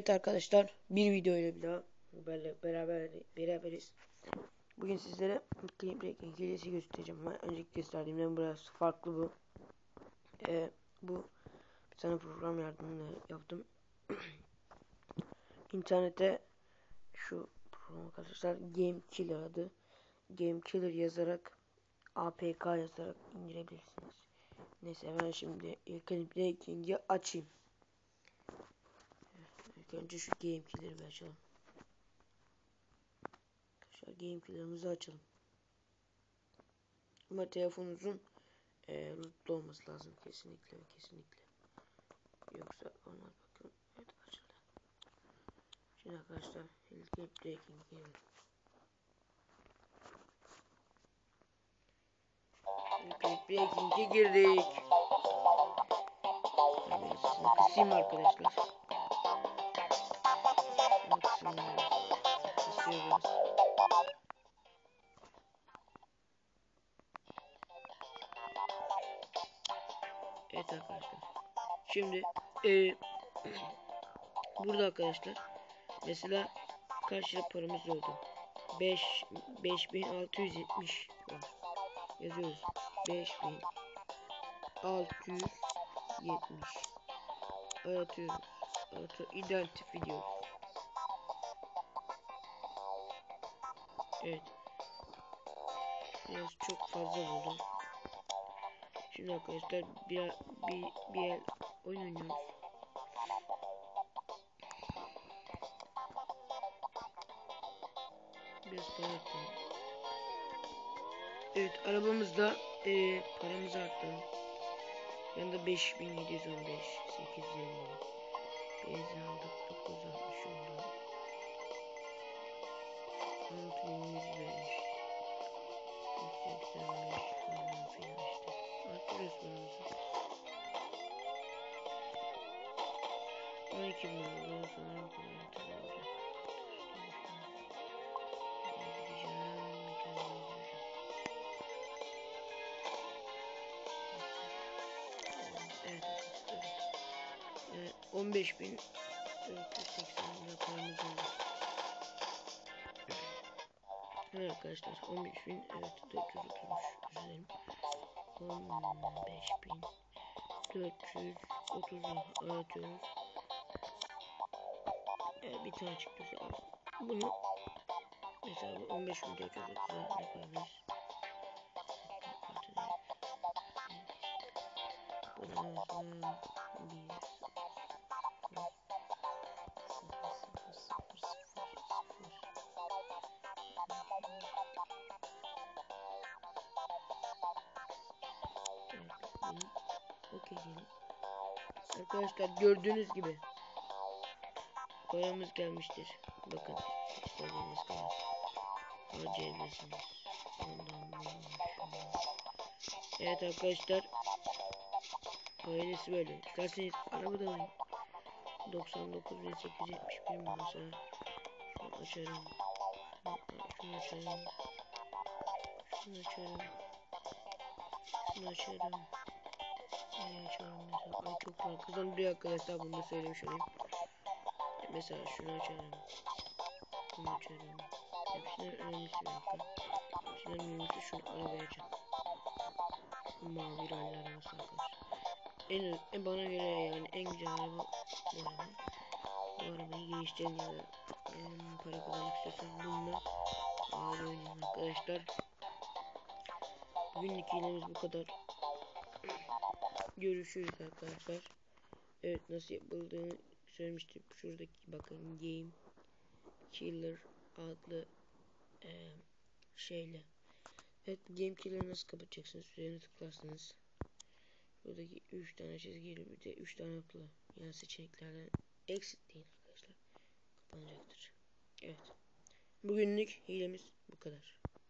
Evet arkadaşlar bir video ile bir daha beraber, beraber beraberiz. Bugün sizlere Clean Breaking hilesi göstereceğim ama önceki gösterdiğimden biraz farklı bu. Ee, bu bir tane program yardımıyla yaptım. İnternete şu program arkadaşlar Game Killer adı. Game Killer yazarak APK yazarak indirebilirsiniz. Neyse ben şimdi Clean Breaking'i açayım. İlk önce şu game killer'i bir açalım. Arkadaşlar game killer'ımızı açalım. Ama telefonunuzun e, rootlu olması lazım kesinlikle kesinlikle. Yoksa olmaz bakın. Evet açıldı. Şimdi arkadaşlar Game Breaking. Game Breaking'e girdik. Ben kısayım arkadaşlar. Evet arkadaşlar. Şimdi e, burada arkadaşlar mesela kaç lira paramız oldu? 5 5670 var. Yazıyoruz. 5670 aratıyoruz. Aratı identify diyoruz. Evet. Biraz çok fazla buldum. Şimdi arkadaşlar bir bir bir el oyun oynuyoruz. Biraz para ettim. Evet arabamızda e, paramız arttı. Yanında 5715 820 12 bin oldu. Sonra bir tane olacak. Evet, evet. 15 bin 480 lira paramız oldu. Evet arkadaşlar 15 bin evet 400 oturmuş üzerim. 15 bin 430 atıyoruz. Bir tane çıktı güzel. Bunu mesela 15 bin 430 yapabiliriz. Bunu bir Okey. Arkadaşlar gördüğünüz gibi paramız gelmiştir. Bakın istediğiniz kadar harcayabilirsiniz. Ondan Evet arkadaşlar ailesi böyle. İsterseniz araba da alayım. 99.871 mi mesela? Şunu açarım. Şunu açarım. Şunu açarım. Şunu açarım. Nereye açalım mesela? Ay çok var. Kazandırıyor arkadaşlar bunu da söylemiş olayım. Mesela şunu açarım. Bunu açarım. Hepsinden önemlisi bir dakika. Hepsinden önemlisi şunu arabaya açalım. Mavi rally arabası arkadaşlar. En, en bana göre yani en güzel araba bu araba. Bu arabayı geliştirin ya da um, para kazanmak istiyorsanız bununla ağır oynayın arkadaşlar. Bugünlük hilemiz bu kadar. Görüşürüz arkadaşlar. Evet nasıl yapıldığını söylemiştim. Şuradaki bakın Game Killer adlı e, şeyle. Evet Game Killer'ı nasıl kapatacaksınız? Üzerine tıklarsınız. Buradaki 3 tane çizgili bir de 3 tane okla yani seçeneklerden exit değil arkadaşlar. Kapanacaktır. Evet. Bugünlük hilemiz bu kadar.